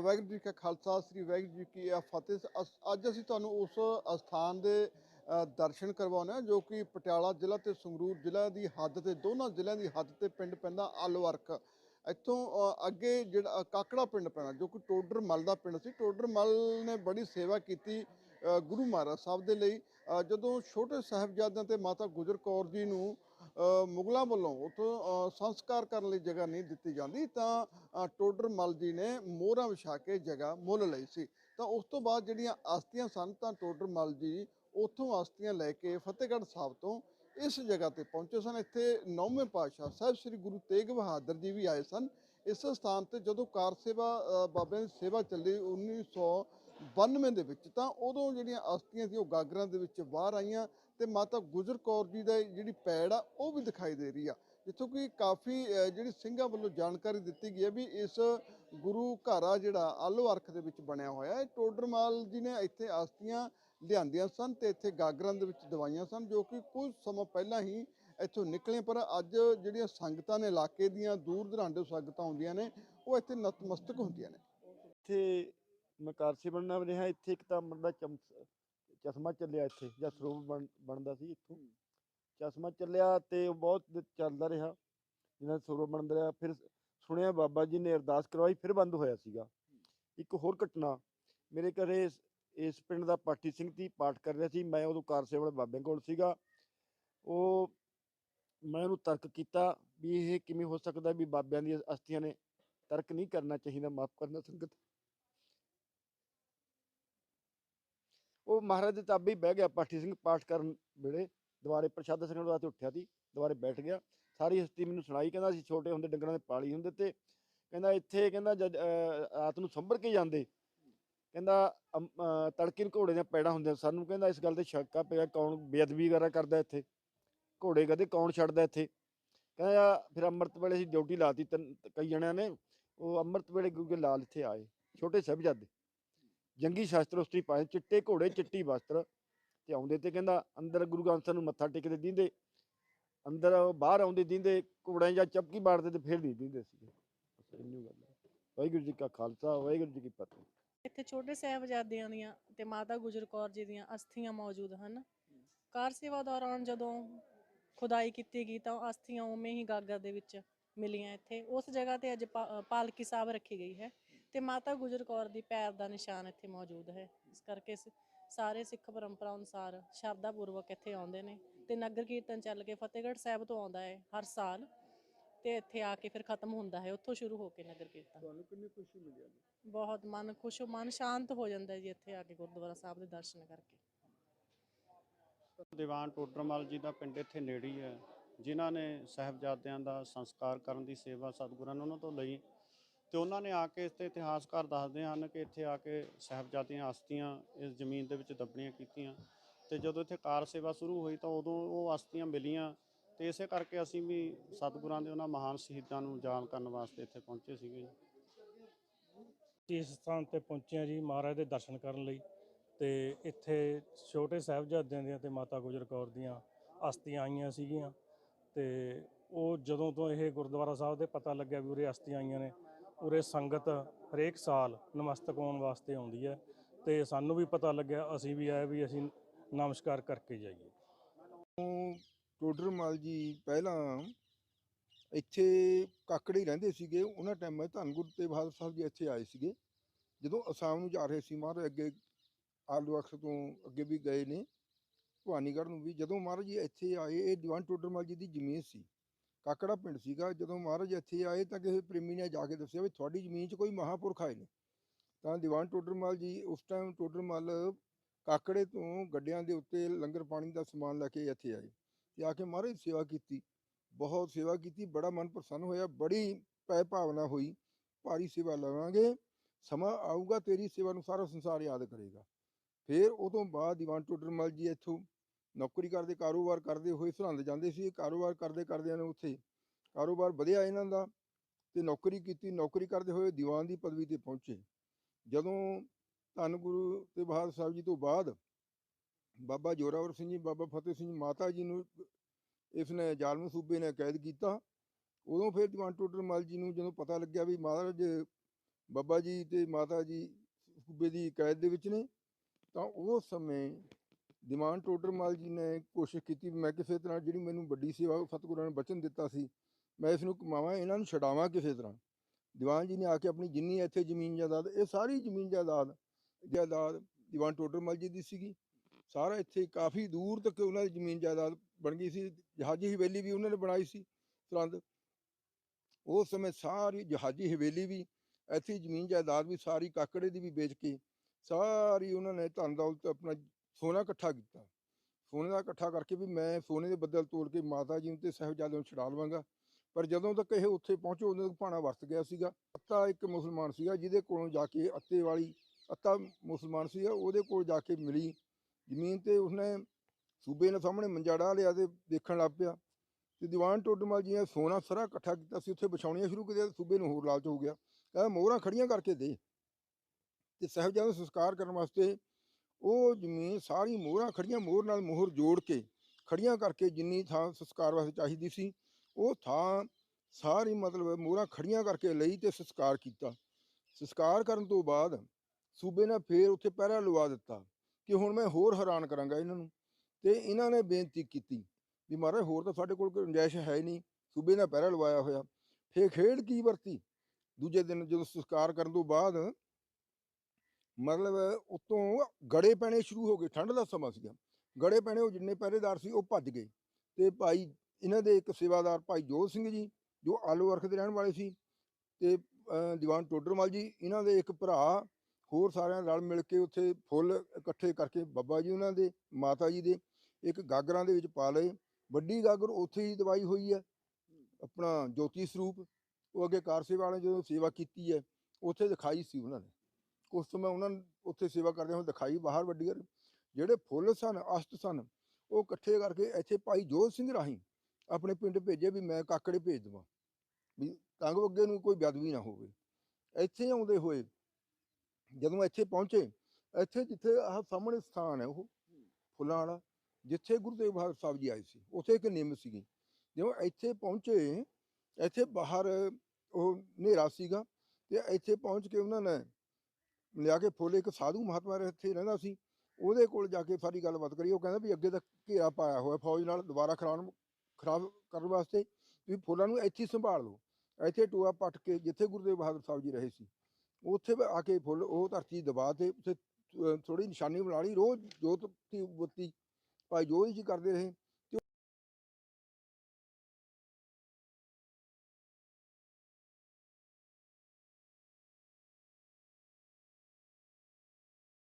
ਵਾਹਿਗੁਰੂ ਜੀ ਕਾ ਖਾਲਸਾ, ਸ੍ਰੀ ਵਾਹਿਗੁਰੂ ਜੀ ਕੀ ਫਤਿਹ। ਅਸ- ਅੱਜ ਅਸੀਂ ਤੁਹਾਨੂੰ ਉਸ ਅਸਥਾਨ ਦੇ ਦਰਸ਼ਨ ਕਰਵਾਉਣੇ ਆ ਜੋ ਕਿ ਪਟਿਆਲਾ ਜ਼ਿਲ੍ਹਾ ਤੇ ਸੰਗਰੂਰ ਜ਼ਿਲ੍ਹਾ ਦੀ ਹੱਦ ਤੇ, ਦੋਨਾਂ ਜ਼ਿਲ੍ਹਿਆਂ ਦੀ ਹੱਦ ਤੇ ਪਿੰਡ ਪੈਂਦਾ ਅਲਵਰਕ। ਇੱਥੋਂ ਅੱਗੇ ਜਿਹੜਾ ਕਾਕੜਾ ਪਿੰਡ ਪੈਣਾ, ਜੋ ਕਿ ਟੋਡਰ ਮਲ ਦਾ ਪਿੰਡ ਸੀ। ਟੋਡਰ ਮਲ ਨੇ ਬੜੀ ਸੇਵਾ ਕੀਤੀ ਗੁਰੂ ਮਹਾਰਾਜ ਸਾਹਿਬ ਦੇ ਲਈ। ਜਦੋਂ ਛੋਟੇ ਸਾਹਿਬਜ਼ਾਦਿਆਂ ਤੇ ਮਾਤਾ ਗੁਜਰ ਕੌਰ ਜੀ ਨੂੰ ਮੁਗਲਾਂ ਵੱਲੋਂ ਉਥੋਂ ਸੰਸਕਾਰ ਕਰਨ ਲਈ ਜਗ੍ਹਾ ਨਹੀਂ ਦਿੱਤੀ ਜਾਂਦੀ ਤਾਂ ਟੋਡਰ ਮਲ ਜੀ ਨੇ ਮੋਹਰਾਂ ਵਿਛਾ ਕੇ ਜਗ੍ਹਾ ਮੁੱਲ ਲਈ ਸੀ। ਤਾਂ ਉਸ ਤੋਂ ਬਾਅਦ ਜਿਹੜੀਆਂ ਅਸਥੀਆਂ ਸਨ ਤਾਂ ਟੋਡਰ ਮਲ ਜੀ ਉੱਥੋਂ ਅਸਥੀਆਂ ਲੈ ਕੇ ਫਤਿਹਗੜ੍ਹ ਸਾਹਿਬ ਤੋਂ ਇਸ ਜਗ੍ਹਾ ਤੇ ਪਹੁੰਚੇ ਸਨ। ਇੱਥੇ ਨੌਵੇਂ ਪਾਤਸ਼ਾਹ ਸਾਹਿਬ ਸ੍ਰੀ ਗੁਰੂ ਤੇਗ ਬਹਾਦਰ ਜੀ ਵੀ ਆਏ ਸਨ। ਇਸ ਸਥਾਨ ਤੇ ਜਦੋਂ ਕਾਰ ਸੇਵਾ ਅ, ਬਾਬਿਆਂ ਦੀ ਸੇਵਾ ਚੱਲੀ 1992 ਦੇ ਵਿੱਚ ਤਾਂ ਉਦੋਂ ਜਿਹੜੀਆਂ ਅਸਥੀਆਂ ਸੀ ਉਹ ਗਾਗਰਾਂ ਦੇ ਵਿੱਚ ਬਾਹਰ ਆਈਆਂ। ਤੇ ਮਾਤਾ ਗੁਜਰ ਕੌਰ ਜੀ ਦਾ ਜਿਹੜੀ ਪੈੜ ਆ, ਉਹ ਵੀ ਦਿਖਾਈ ਦੇ ਰਹੀ ਆ। ਜਿੱਥੋਂ ਕਿ ਕਾਫੀ ਜਿਹੜੀ ਸਿੰਘਾਂ ਵੱਲੋਂ ਜਾਣਕਾਰੀ ਦਿੱਤੀ ਗਈ ਹੈ ਵੀ ਇਸ ਗੁਰੂ ਘਰ ਆ ਜਿਹੜਾ ਆਲੋ ਅਰਖ ਦੇ ਵਿੱਚ ਬਣਿਆ ਹੋਇਆ ਹੈ। ਟੋਡਰਮਾਲ ਜੀ ਨੇ ਇੱਥੇ ਆਸਤੀਆਂ ਲਿਆਂਦੀਆਂ ਸਨ ਤੇ ਇੱਥੇ ਗਾਗਰਾਂ ਦੇ ਵਿੱਚ ਦਵਾਈਆਂ ਸਨ, ਜੋ ਕਿ ਕੁਝ ਸਮਾਂ ਪਹਿਲਾਂ ਹੀ ਇੱਥੋਂ ਨਿਕਲੇ ਪਰ ਅੱਜ ਜਿਹੜੀਆਂ ਸੰਗਤਾਂ ਨੇ, ਇਲਾਕੇ ਦੀਆਂ ਦੂਰ ਦਰਾਂਡੇ ਸੰਗਤਾਂ ਆਉਂਦੀਆਂ ਨੇ, ਉਹ ਇੱਥੇ ਨਤਮਸਤਕ ਹੁੰਦੀਆਂ ਨੇ। ਇੱਥੇ ਮਕਾਰਸੀ ਬਣਨਾ ਰਿਹਾ, ਇੱਥੇ ਇੱਕ ਤਾਂ ਮਰਦਾ ਚਮਸ ਚਸ਼ਮਾ ਚੱਲਿਆ ਇੱਥੇ ਜਾਂ ਸਰੋਵਰ ਬਣ- ਬਣਦਾ ਸੀ ਇੱਥੋਂ। ਚਸ਼ਮਾ ਚੱਲਿਆ ਤੇ ਉਹ ਬਹੁਤ ਦਿਨ ਚੱਲਦਾ ਰਿਹਾ। ਜਿਹਨਾਂ ਸਰੋਵਰ ਬਣਦਾ ਰਿਹਾ ਫਿਰ ਸੁਣਿਆ ਬਾਬਾ ਜੀ ਨੇ ਅਰਦਾਸ ਕਰਵਾਈ ਫਿਰ ਬੰਦ ਹੋਇਆ ਸੀਗਾ। ਇੱਕ ਹੋਰ ਘਟਨਾ ਮੇਰੇ ਘਰੇ ਇਸ- ਇਸ ਪਿੰਡ ਦਾ ਪਾਠੀ ਸਿੰਘ ਸੀ ਪਾਠ ਕਰ ਰਿਹਾ ਸੀ। ਮੈਂ ਉਦੋਂ ਕਾਰ ਸੇਵਾ ਵਾਲੇ ਬਾਬੇ ਕੋਲ ਸੀਗਾ। ਉਹ ਮੈਂ ਉਹਨੂੰ ਤਰਕ ਕੀਤਾ ਵੀ ਇਹ ਕਿਵੇਂ ਹੋ ਸਕਦਾ ਵੀ ਬਾਬਿਆਂ ਦੀਆਂ ਅਸਥੀਆਂ ਨੇ ਤਰਕ ਨਹੀਂ ਕਰਨਾ ਚਾਹੀਦਾ ਮਾਫ ਕਰਨਾ ਸੰਗਤ। ਉਹ ਮਹਾਰਾਜ ਦੇ ਤਾਬੇ ਬਹਿ ਗਿਆ, ਪਾਠੀ ਸਿੰਘ ਪਾਠ ਕਰਨ ਵੇਲੇ ਦੁਆਰੇ ਪ੍ਰਸ਼ਾਦਾ ਸਿੰਘ ਵਾਸਤੇ ਉੱਠਿਆ ਸੀ ਦੁਆਰੇ ਬੈਠ ਗਿਆ। ਸਾਰੀ ਹਸਤੀ ਮੈਨੂੰ ਸੁਣਾਈ, ਕਹਿੰਦਾ ਅਸੀਂ ਛੋਟੇ ਹੁੰਦੇ ਡੰਗਰਾਂ ਦੇ ਪਾਲੀ ਹੁੰਦੇ ਤੇ, ਕਹਿੰਦਾ ਇੱਥੇ, ਕਹਿੰਦਾ ਜਦ ਰਾਤ ਨੂੰ ਸੰਭਰ ਕੇ ਜਾਂਦੇ। ਕਹਿੰਦਾ, ਅਮ- ਤੜਕੇ ਨੂੰ ਘੋੜੇ ਦੀਆਂ ਪੈੜਾਂ ਹੁੰਦੀਆਂ ਸਾਨੂੰ ਕਹਿੰਦਾ ਇਸ ਗੱਲ ਤੇ ਸ਼ੱਕ ਆ ਪਿਆ, ਕੌਣ ਬੇਅਦਬੀ ਵਗੈਰਾ ਕਰਦਾ ਇੱਥੇ? ਘੋੜੇ ਕਦੇ ਕੌਣ ਛੱਡਦਾ ਇੱਥੇ? ਕਹਿੰਦਾ ਫਿਰ ਅੰਮ੍ਰਿਤ ਵੇਲੇ ਅਸੀਂ ਡਿਊਟੀ ਲਾਤੀ ਤਿੰਨ, ਕਈ ਜਣਿਆਂ ਨੇ, ਉਹ ਅੰਮ੍ਰਿਤ ਵੇਲੇ ਕਿਉਂਕਿ ਲਾਲ ਇੱਥੇ ਆਏ, ਛੋਟੇ ਸਾਹਿਬਜ਼ਾਦੇ। ਜੰਗੀ ਸ਼ਾਸਤਰ ਉਸਤਰੀ ਪਾਏ, ਚਿੱਟੇ ਘੋੜੇ, ਚਿੱਟੀ ਵਸਤਰ ਤੇ ਆਉਂਦੇ ਤੇ ਕਹਿੰਦਾ ਅੰਦਰ ਗੁਰੂ ਗ੍ਰੰਥ ਸਾਹਿਬ ਨੂੰ ਮੱਥਾ ਟੇਕਦੇ ਦਿੰਦੇ, ਅੰਦਰ ਬਾਹਰ ਆਉਂਦੇ ਦਿੰਦੇ, ਘੋੜਿਆਂ ਜਾਂ ਚਪਕੀ ਮਾਰਦੇ ਤੇ ਫਿਰ ਨਹੀਂ ਦਿੰਦੇ ਸੀਗੇ। ਇੰਨੀ ਗੱਲ ਹੈ। ਵਾਹਿਗੁਰੂ ਜੀ ਕਾ ਖਾਲਸਾ, ਵਾਹਿਗੁਰੂ ਜੀ ਕੀ ਫਤਿਹ। ਇੱਥੇ ਛੋਟੇ ਸਾਹਿਬਜ਼ਾਦਿਆਂ ਦੀਆਂ ਤੇ ਮਾਤਾ ਗੁਜਰ ਕੌਰ ਜੀ ਦੀਆਂ ਅਸਥੀਆਂ ਮੌਜੂਦ ਹਨ। ਕਾਰ ਸੇਵਾ ਦੌਰਾਨ ਜਦੋਂ ਖੁਦਾਈ ਕੀਤੀ ਗਈ ਤਾਂ ਅਸਥੀਆਂ ਉਵੇਂ ਹੀ ਗਾਗਰ ਦੇ ਵਿੱਚ ਮਿਲੀਆਂ ਇੱਥੇ। ਉਸ ਜਗ੍ਹਾ ਤੇ ਅੱਜ ਪਾਲਕੀ ਸਾਹਿਬ ਰੱਖੀ ਗਈ ਹੈ। ਤੇ ਮਾਤਾ ਗੁਜਰ ਕੌਰ ਦੀ ਪੈਰ ਦਾ ਨਿਸ਼ਾਨ ਇੱਥੇ ਮੌਜੂਦ ਹੈ। ਇਸ ਕਰਕੇ ਸ- ਸਾਰੇ ਸਿੱਖ ਪਰੰਪਰਾ ਅਨੁਸਾਰ ਸ਼ਰਧਾ ਪੂਰਵਕ ਇੱਥੇ ਆਉਂਦੇ ਨੇ ਤੇ ਨਗਰ ਕੀਰਤਨ ਚੱਲ ਕੇ ਫਤਿਹਗੜ੍ਹ ਸਾਹਿਬ ਤੋਂ ਆਉਂਦਾ ਹੈ ਹਰ ਸਾਲ ਤੇ ਇੱਥੇ ਆ ਕੇ ਫਿਰ ਖਤਮ ਹੁੰਦਾ ਹੈ। ਉੱਥੋਂ ਸ਼ੁਰੂ ਹੋ ਕੇ ਨਗਰ ਕੀਰਤਨ। ਤੁਹਾਨੂੰ ਕਿੰਨੀ ਖੁਸ਼ੀ ਮਿਲੀ ਬਹੁਤ ਮਨ ਖੁਸ਼ ਮਨ ਸ਼ਾਂਤ ਹੋ ਜਾਂਦਾ ਹੈ ਜੀ ਇੱਥੇ ਆ ਕੇ ਗੁਰਦੁਆਰਾ ਸਾਹਿਬ ਦੇ ਦਰਸ਼ਨ ਕਰਕੇ। ਦੀਵਾਨ ਟੋਡਰਮਲ ਜੀ ਦਾ ਪਿੰਡ ਇੱਥੇ ਨੇੜੇ ਹੀ ਹੈ। ਜਿਨ੍ਹਾਂ ਨੇ ਸਾਹਿਬਜ਼ਾਦਿਆਂ ਦਾ ਸੰਸਕਾਰ ਕਰਨ ਦੀ ਸੇਵਾ ਸਤਿਗੁਰਾਂ ਨੇ ਉਹਨਾਂ ਤੋਂ ਲਈ ਤੇ ਉਹਨਾਂ ਨੇ ਆ ਕੇ ਇਸ ਤੇ ਇਤਿਹਾਸਕਾਰ ਦੱਸਦੇ ਹਨ ਕਿ ਇੱਥੇ ਆ ਕੇ ਸਾਹਿਬਜ਼ਾਦੀਆਂ ਅਸਥੀਆਂ ਇਸ ਜ਼ਮੀਨ ਦੇ ਵਿੱਚ ਦੱਬਣੀਆਂ ਕੀਤੀਆਂ ਤੇ ਜਦੋਂ ਇੱਥੇ ਕਾਰ ਸੇਵਾ ਸ਼ੁਰੂ ਹੋਈ ਤਾਂ ਉਦੋਂ ਉਹ ਅਸਥੀਆਂ ਮਿਲੀਆਂ ਤੇ ਇਸੇ ਕਰਕੇ ਅਸੀਂ ਵੀ ਸਤਿਗੁਰਾਂ ਦੇ ਉਹਨਾਂ ਮਹਾਨ ਸ਼ਹੀਦਾਂ ਨੂੰ ਯਾਦ ਕਰਨ ਵਾਸਤੇ ਇੱਥੇ ਪਹੁੰਚੇ ਸੀਗੇ ਜੀ। ਇਸ ਸਥਾਨ ਤੇ ਪਹੁੰਚੇ ਜੀ ਮਹਾਰਾਜ ਦੇ ਦਰਸ਼ਨ ਕਰਨ ਲਈ ਤੇ ਇੱਥੇ ਛੋਟੇ ਸਾਹਿਬਜ਼ਾਦਿਆਂ ਦੀਆਂ ਤੇ ਮਾਤਾ ਗੁਜਰ ਕੌਰ ਦੀਆਂ ਅਸਥੀਆਂ ਆਈਆਂ ਸੀਗੀਆਂ ਤੇ ਉਹ ਜਦੋਂ ਤੋਂ ਇਹ ਗੁਰਦੁਆਰਾ ਸਾਹਿਬ ਦੇ ਪਤਾ ਲੱਗਿਆ ਵੀ ਉਰੇ ਅਸਥੀਆਂ ਆਈਆਂ ਨੇ ਉਰੇ ਸੰਗਤ ਹਰੇਕ ਸਾਲ ਨਮਸਤਕ ਹੋਣ ਵਾਸਤੇ ਆਉਂਦੀ ਹੈ ਤੇ ਸਾਨੂੰ ਵੀ ਪਤਾ ਲੱਗਿਆ, ਅਸੀਂ ਵੀ ਆਏ ਵੀ ਅਸੀਂ ਨਮਸਕਾਰ ਕਰਕੇ ਜਾਈਏ। ਟੋਡਰਮਲ ਜੀ ਪਹਿਲਾਂ ਇੱਥੇ ਕਾਕੜੇ ਹੀ ਰਹਿੰਦੇ ਸੀਗੇ। ਉਹਨਾਂ ਟਾਈਮਾਂ ਧੰਨ ਗੁਰੂ ਤੇ ਬਹਾਦਰ ਸਾਹਿਬ ਜੀ ਇੱਥੇ ਆਏ ਸੀਗੇ। ਜਦੋਂ ਅਸਾਮ ਨੂੰ ਜਾ ਰਹੇ ਸੀ ਮਹਾਰਾਜ, ਅੱਗੇ ਆਲੂ ਅਕਸ ਤੋਂ ਅੱਗੇ ਵੀ ਗਏ ਨੇ, ਭਵਾਨੀਗੜ੍ਹ ਨੂੰ ਵੀ। ਜਦੋਂ ਮਹਾਰਾਜ ਜੀ ਇੱਥੇ ਆਏ, ਇਹ ਦੀਵਾਨ ਟੋਡਰਮਲ ਜੀ ਦੀ ਜ਼ਮੀਨ ਸੀ। ਕਾਕੜਾ ਪਿੰਡ ਸੀਗਾ, ਜਦੋਂ ਮਹਾਰਾਜ ਇੱਥੇ ਆਏ ਤਾਂ ਕਿਸੇ ਪ੍ਰੇਮੀ ਨੇ ਜਾ ਕੇ ਦੱਸਿਆ ਵੀ ਤੁਹਾਡੀ ਜ਼ਮੀਨ 'ਚ ਕੋਈ ਮਹਾਪੁਰਖ ਆਏ ਨੇ। ਤਾਂ ਦੀਵਾਨ ਟੋਡਰਮਲ ਜੀ ਉਸ ਟਾਈਮ ਟੋਡਰਮਲ ਕਾਕੜੇ ਤੋਂ ਗੱਡਿਆਂ ਦੇ ਉੱਤੇ ਲੰਗਰ ਪਾਣੀ ਦਾ ਸਮਾਨ ਲੈ ਕੇ ਇੱਥੇ ਆਏ ਤੇ ਆ ਕੇ ਮਹਾਰਾਜ ਸੇਵਾ ਕੀਤੀ। ਬਹੁਤ ਸੇਵਾ ਕੀਤੀ, ਬੜਾ ਮਨ ਪ੍ਰਸੰਨ ਹੋਇਆ, ਬੜੀ ਪੈ ਭਾਵਨਾ ਹੋਈ, ਭਾਰੀ ਸੇਵਾ ਲਵਾਂਗੇ, ਸਮਾਂ ਆਊਗਾ, ਤੇਰੀ ਸੇਵਾ ਨੂੰ ਸਾਰਾ ਸੰਸਾਰ ਯਾਦ ਕਰੇਗਾ। ਫਿਰ ਉਹ ਤੋਂ ਬਾਅਦ ਦੀਵਾਨ ਟੋਡਰਮਲ ਜੀ ਇੱਥੋਂ ਨੌਕਰੀ ਕਰਦੇ, ਕਾਰੋਬਾਰ ਕਰਦੇ ਹੋਏ ਸਰਹੰਦ ਜਾਂਦੇ ਸੀ, ਕਾਰੋਬਾਰ ਕਰਦੇ ਕਰਦਿਆਂ ਨੇ ਉੱਥੇ ਕਾਰੋਬਾਰ ਵਧਿਆ ਇਹਨਾਂ ਦਾ ਤੇ ਨੌਕਰੀ ਕੀਤੀ, ਨੌਕਰੀ ਕਰਦੇ ਹੋਏ ਦੀਵਾਨ ਦੀ ਪਦਵੀ ਤੇ ਪਹੁੰਚੇ। ਜਦੋਂ ਧੰਨ ਗੁਰੂ ਤੇ ਬਹਾਦਰ ਸਾਹਿਬ ਜੀ ਤੋਂ ਬਾਅਦ ਬਾਬਾ ਜੋਰਾਵਰ ਸਿੰਘ ਜੀ, ਬਾਬਾ ਫਤਿਹ ਸਿੰਘ ਮਾਤਾ ਜੀ ਨੂੰ ਇਸ ਨੇ ਜ਼ਾਲਮ ਸੂਬੇ ਨੇ ਕੈਦ ਕੀਤਾ। ਉਦੋਂ ਫਿਰ ਦੀਵਾਨ ਟੋਡਰ ਮਲ ਜੀ ਨੂੰ ਜਦੋਂ ਪਤਾ ਲੱਗਿਆ ਵੀ ਮਹਾਰਾਜ ਬਾਬਾ ਜੀ ਤੇ ਮਾਤਾ ਜੀ ਸੂਬੇ ਦੀ ਕੈਦ ਦੇ ਵਿੱਚ ਨੇ, ਤਾਂ ਉਸ ਸਮੇਂ ਦੀਵਾਨ ਟੋਡਰਮਲ ਜੀ ਨੇ ਕੋਸ਼ਿਸ਼ ਕੀਤੀ ਵੀ ਮੈਂ ਕਿਸੇ ਤਰ੍ਹਾਂ ਜਿਹੜੀ ਮੈਨੂੰ ਵੱਡੀ ਸੇਵਾ ਸਤਿਗੁਰਾਂ ਨੇ ਬਚਨ ਦਿੱਤਾ ਸੀ, ਮੈਂ ਇਸ ਨੂੰ ਕਮਾਵਾਂ, ਇਹਨਾਂ ਨੂੰ ਛਡਾਵਾਂ ਕਿਸੇ ਤਰ੍ਹਾਂ। ਦੀਵਾਨ ਜੀ ਨੇ ਆ ਕੇ ਆਪਣੀ ਜਿੰਨੀ ਇੱਥੇ ਜ਼ਮੀਨ ਜਾਇਦਾਦ, ਇਹ ਸਾਰੀ ਜ਼ਮੀਨ ਜਾਇਦਾਦ ਜਾਇਦਾਦ ਦੀਵਾਨ ਟੋਡਰਮਲ ਜੀ ਦੀ ਸੀਗੀ। ਸਾਰਾ ਇੱਥੇ ਕਾਫੀ ਦੂਰ ਤੱਕ ਉਹਨਾਂ ਦੀ ਜ਼ਮੀਨ ਜਾਇਦਾਦ ਬਣ ਗਈ ਸੀ, ਜਹਾਜੀ ਹਵੇਲੀ ਵੀ ਉਹਨਾਂ ਨੇ ਬਣਾਈ ਸੀ, ਸਰਹੰਦ। ਉਸ ਸਮੇਂ ਸਾਰੀ ਜਹਾਜੀ ਹਵੇਲੀ ਵੀ, ਇੱਥੇ ਜ਼ਮੀਨ ਜਾਇਦਾਦ ਵੀ ਸਾਰੀ ਕਾਕੜੇ ਦੀ ਵੀ ਵੇਚ ਕੇ ਸਾਰੀ ਉਹਨਾਂ ਨੇ ਧਨ ਦੌਲਤ ਆਪਣਾ ਸੋਨਾ ਇਕੱਠਾ ਕੀਤਾ। ਸੋਨੇ ਦਾ ਇਕੱਠਾ ਕਰਕੇ ਵੀ ਮੈਂ ਸੋਨੇ ਦੇ ਬੱਦਲ ਤੋੜ ਕੇ ਮਾਤਾ ਜੀ ਨੂੰ ਤੇ ਸਾਹਿਬਜ਼ਾਦੇ ਨੂੰ ਛੁਡਾ ਲਵਾਂਗਾ। ਪਰ ਜਦੋਂ ਤੱਕ ਇਹ ਉੱਥੇ ਪਹੁੰਚੋ, ਉਦੋਂ ਤੱਕ ਭਾਣਾ ਵਰਤ ਗਿਆ ਸੀਗਾ। ਅੱਤਾ ਇੱਕ ਮੁਸਲਮਾਨ ਸੀਗਾ, ਜਿਹਦੇ ਕੋਲੋਂ ਜਾ ਕੇ ਅੱਤੇ ਵਾਲੀ ਅੱਤਾ ਮੁਸਲਮਾਨ ਸੀਗਾ, ਉਹਦੇ ਕੋਲ ਜਾ ਕੇ ਮਿਲੀ ਜ਼ਮੀਨ ਤੇ ਉਸਨੇ ਸੂਬੇ ਨੇ ਸਾਹਮਣੇ ਮੰਜਾੜਾ ਲਿਆ ਤੇ ਦੇਖਣ ਲੱਗ ਪਿਆ। ਤੇ ਦੀਵਾਨ ਟੋਡਰਮਲ ਜੀ ਨੇ ਸੋਨਾ ਸਾਰਾ ਇਕੱਠਾ ਕੀਤਾ ਸੀ, ਉੱਥੇ ਵਿਛਾਉਣੀਆਂ ਸ਼ੁਰੂ ਕੀਤੀਆਂ ਸੂਬੇ ਨੂੰ ਹੋਰ ਲਾਲਚ ਹੋ ਗਿਆ। ਕਹਿੰਦਾ ਮੋਹਰਾਂ ਖੜੀਆਂ ਕਰਕੇ ਦੇ। ਤੇ ਸਾਹਿਬਜ਼ਾਦੇ ਨੂੰ ਸੰਸਕਾਰ ਕਰਨ ਵਾਸਤੇ ਉਹ ਜ਼ਮੀਨ ਸਾਰੀ ਮੋਹਰਾਂ ਖੜੀਆਂ ਮੋਹਰ ਨਾਲ ਮੋਹਰ ਜੋੜ ਕੇ ਖੜੀਆਂ ਕਰਕੇ ਜਿੰਨੀ ਥਾਂ ਸੰਸਕਾਰ ਵਾਸਤੇ ਚਾਹੀਦੀ ਸੀ, ਉਹ ਥਾਂ ਸਾਰੀ ਮਤਲਬ ਮੋਹਰਾਂ ਖੜੀਆਂ ਕਰਕੇ ਲਈ ਤੇ ਸੰਸਕਾਰ ਕੀਤਾ। ਸੰਸਕਾਰ ਕਰਨ ਤੋਂ ਬਾਅਦ ਸੂਬੇ ਨੇ ਫੇਰ ਉੱਥੇ ਪਹਿਰਾ ਲਵਾ ਦਿੱਤਾ ਕਿ ਹੁਣ ਮੈਂ ਹੋਰ ਹੈਰਾਨ ਕਰਾਂਗਾ ਇਹਨਾਂ ਨੂੰ ਤੇ ਇਹਨਾਂ ਨੇ ਬੇਨਤੀ ਕੀਤੀ ਵੀ ਮਹਾਰਾਜ ਹੋਰ ਤਾਂ ਸਾਡੇ ਕੋਲ ਕੋਈ ਗੁੰਜਾਇਸ਼ ਹੈ ਹੀ ਨਹੀਂ, ਸੂਬੇ ਨੇ ਪਹਿਰਾ ਲਵਾਇਆ ਹੋਇਆ। ਫੇਰ ਖੇਡ ਕੀ ਵਰਤੀ? ਦੂਜੇ ਦਿਨ ਜਦੋਂ ਸੰਸਕਾਰ ਕਰਨ ਤੋਂ ਬਾਅਦ ਮਤਲਬ ਉਤੋਂ ਗੜੇ ਪੈਣੇ ਸ਼ੁਰੂ ਹੋ ਗਏ ਠੰਡ ਦਾ ਸਮਾਂ ਸੀਗਾ। ਗੜੇ ਪੈਣੇ ਉਹ ਜਿੰਨੇ ਪਹਿਰੇਦਾਰ ਸੀ ਉਹ ਭੱਜ ਗਏ ਤੇ ਭਾਈ ਇਹਨਾਂ ਦੇ ਇੱਕ ਸੇਵਾਦਾਰ ਭਾਈ ਜੋਤ ਸਿੰਘ ਜੀ, ਜੋ ਆਲੂ ਵਰਖ ਦੇ ਰਹਿਣ ਵਾਲੇ ਸੀ ਤੇ ਦੀਵਾਨ ਟੋਡਰਮਲ ਜੀ, ਇਹਨਾਂ ਦੇ ਇੱਕ ਭਰਾ ਹੋਰ ਸਾਰਿਆਂ ਨਾਲ ਮਿਲ ਕੇ ਉੱਥੇ ਫੁੱਲ ਇਕੱਠੇ ਕਰਕੇ ਬੱਬਾ ਜੀ ਉਹਨਾਂ ਦੇ, ਮਾਤਾ ਜੀ ਦੇ ਇੱਕ ਗਾਗਰਾਂ ਦੇ ਵਿੱਚ ਪਾ ਲਏ। ਵੱਡੀ ਗਾਗਰ ਉੱਥੇ ਹੀ ਦਵਾਈ ਹੋਈ ਹੈ, ਆਪਣਾ ਜੋਤੀ ਸਰੂਪ, ਉਹ ਅੱਗੇ ਕਾਰ ਸੇਵਾ ਵਾਲੇ ਜਦੋਂ ਸੇਵਾ ਕੀਤੀ ਹੈ, ਉੱਥੇ ਦਿਖਾਈ ਸੀ ਉਹਨਾਂ ਨੇ। ਉਸ ਸਮੇਂ ਉਹਨਾਂ ਉੱਥੇ ਸੇਵਾ ਕਰਦੇ ਹੋਏ ਦਿਖਾਈ ਬਾਹਰ ਵੱਡੀ ਗਾਗਰ। ਜਿਹੜੇ ਫੁੱਲ ਸਨ, ਅਸਤ ਸਨ, ਉਹ ਇਕੱਠੇ ਕਰਕੇ ਇੱਥੇ ਭਾਈ ਜੋਤ ਸਿੰਘ ਰਾਹੀਂ ਆਪਣੇ ਪਿੰਡ ਭੇਜੇ ਵੀ ਮੈਂ ਕਾਕੜੇ ਭੇਜ ਦੇਵਾਂ। ਵੀ ਤੰਗ ਅੱਗੇ ਨੂੰ ਕੋਈ ਬਦਵੀ ਨਾ ਹੋਵੇ। ਇੱਥੇ ਆਉਂਦੇ ਹੋਏ ਜਦੋਂ ਇੱਥੇ ਪਹੁੰਚੇ, ਇੱਥੇ ਜਿੱਥੇ ਆਹ ਸਾਹਮਣੇ ਸਥਾਨ ਹੈ ਉਹ ਫੁੱਲਾਂ ਵਾਲਾ, ਜਿੱਥੇ ਗੁਰੂ ਤੇਗ ਬਹਾਦਰ ਸਾਹਿਬ ਜੀ ਆਏ ਸੀ, ਉੱਥੇ ਇੱਕ ਨਿੰਮ ਸੀਗੀ। ਜਦੋਂ ਇੱਥੇ ਪਹੁੰਚੇ, ਇੱਥੇ ਬਾਹਰ ਉਹ ਹਨੇਰਾ ਸੀਗਾ ਤੇ ਇੱਥੇ ਪਹੁੰਚ ਕੇ ਉਹਨਾਂ ਨੇ ਲਿਆ ਕੇ ਫੁੱਲ, ਇੱਕ ਸਾਧੂ ਮਹਾਤਮਾ ਇੱਥੇ ਰਹਿੰਦਾ ਸੀ, ਉਹਦੇ ਕੋਲ ਜਾ ਕੇ ਸਾਰੀ ਗੱਲਬਾਤ ਕਰੀ, ਉਹ ਕਹਿੰਦਾ ਵੀ ਅੱਗੇ ਦਾ ਘੇਰਾ ਪਾਇਆ ਹੋਇਆ ਫੌਜ ਨਾਲ ਦੁਬਾਰਾ ਖਰਾਬ ਖਰਾਬ ਕਰਨ ਵਾਸਤੇ ਵੀ ਫੁੱਲਾਂ ਨੂੰ ਇੱਥੇ ਸੰਭਾਲ ਲਓ। ਇੱਥੇ ਟੋਆ ਪੱਟ ਕੇ ਜਿੱਥੇ ਗੁਰੂ ਤੇਗ ਬਹਾਦਰ ਸਾਹਿਬ ਜੀ ਰਹੇ ਸੀ, ਉੱਥੇ ਆ ਕੇ ਫੁੱਲ, ਉਹ ਧਰਤੀ ਦਬਾ ਤੇ ਉੱਥੇ ਥੋੜੀ ਨਿਸ਼ਾਨੀ ਬਣਾ ਲਈ, ਰੋਜ਼ ਜੋਤ ਬੱਤੀ ਭਾਈ ਜੋਤ ਜੀ ਕਰਦੇ ਰਹੇ।